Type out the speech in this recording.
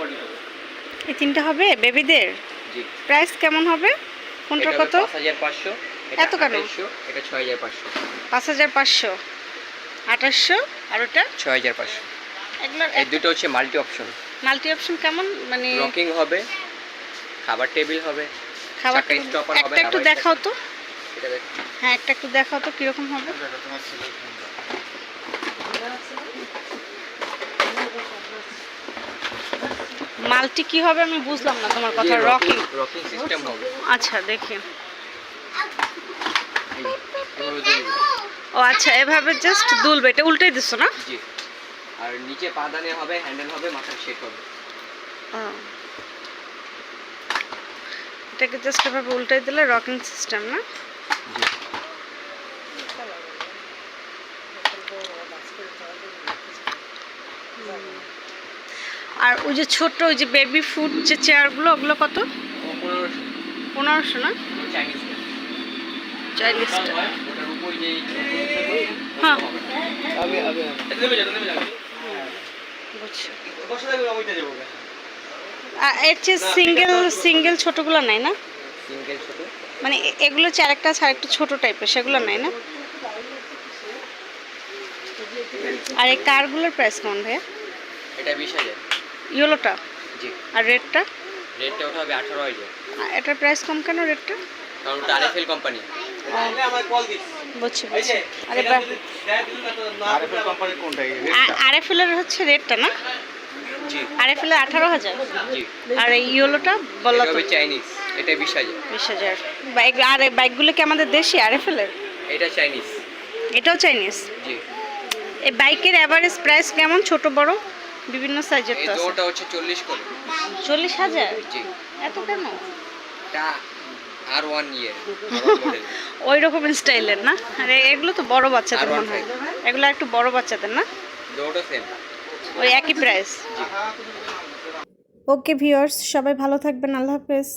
Model হবে। এই তিনটা হবে বেবিদের? জি। প্রাইস কেমন হবে? কোনটা কত? পাঁচ হাজার পাঁচশো এত কেন? এটা ছয় হাজার পাঁচশো। পাঁচ হাজার পাঁচশো আঠাশশো আর ওটা? ছয় হাজার পাঁচশো। এগুলোর এই দুটো হচ্ছে মাল্টি অপশন। মাল্টি অপশন কেমন? মানে রকিং হবে খাবার টেবিল হবে খাবার stopper হবে, একটা একটু দেখাও তো। এটা দেখ। হ্যাঁ একটা একটু দেখাও তো কীরকম হবে। মাল্টি কি হবে আমি বুঝলাম না তোমার কথা রকিং। রকিং সিস্টেম হবে। আচ্ছা দেখি। ও আচ্ছা এভাবে জাস্ট দুলবে এটা উল্টাই দিছো না? জি। আর নিচে পাদানে হবে হ্যান্ডেল হবে মাথার শেক হবে। এটাকে জাস্ট এভাবে উল্টাই দিলে রকিং সিস্টেম না? জি। আর ওই যে ছোট ওই যে বেবি ফুড যে চেয়ারগুলো ওগুলো কত? পনেরোশো না? হ্যাঁ। এর চেয়ে সিঙ্গেল সিঙ্গেল না? মানে এগুলো টাইপের সেগুলো না? আর এই কারগুলোর প্রাইস কেমন ভাইয়া? এটা ইয়েলোটা? জি। আর রেডটা? রেটটা ওটা হবে আঠারো হাজার এটার প্রাইস কম কেন রেডটা? কারণ ওটা আরএফএল কোম্পানি বুঝছি বুঝছি। আরে আরএফএল কোম্পানি কোনটা এই আরএফএল এর হচ্ছে রেডটা না? জি। আরএফএল এর আঠারো হাজার? জি। আর এই ইয়েলোটা বলল তো চাইনিজ এটা বিশ হাজার। বিশ হাজার। বাইক আর এই বাইকগুলো কি আমাদের দেশি আরএফএল এর এটা চাইনিজ এটাও চাইনিজ জি। এই বাইকের অ্যাভারেজ প্রাইস কেমন ছোট বড়? বিভিন্ন সাইজের তো আছে। ওটা হচ্ছে চল্লিশ করে। চল্লিশ হাজার? জি। এত কেন? এটা আর ওয়ান ইয়ার ওই রকম স্টাইলের না? আরে এগুলো তো বড় বাচ্চাদের মনে হয়। এগুলো একটু বড় বাচ্চাদের না? দুটো সেম ওই একই প্রাইস ওকে ভিউয়ার্স সবাই ভালো থাকবেন। আল্লাহ হাফেজ।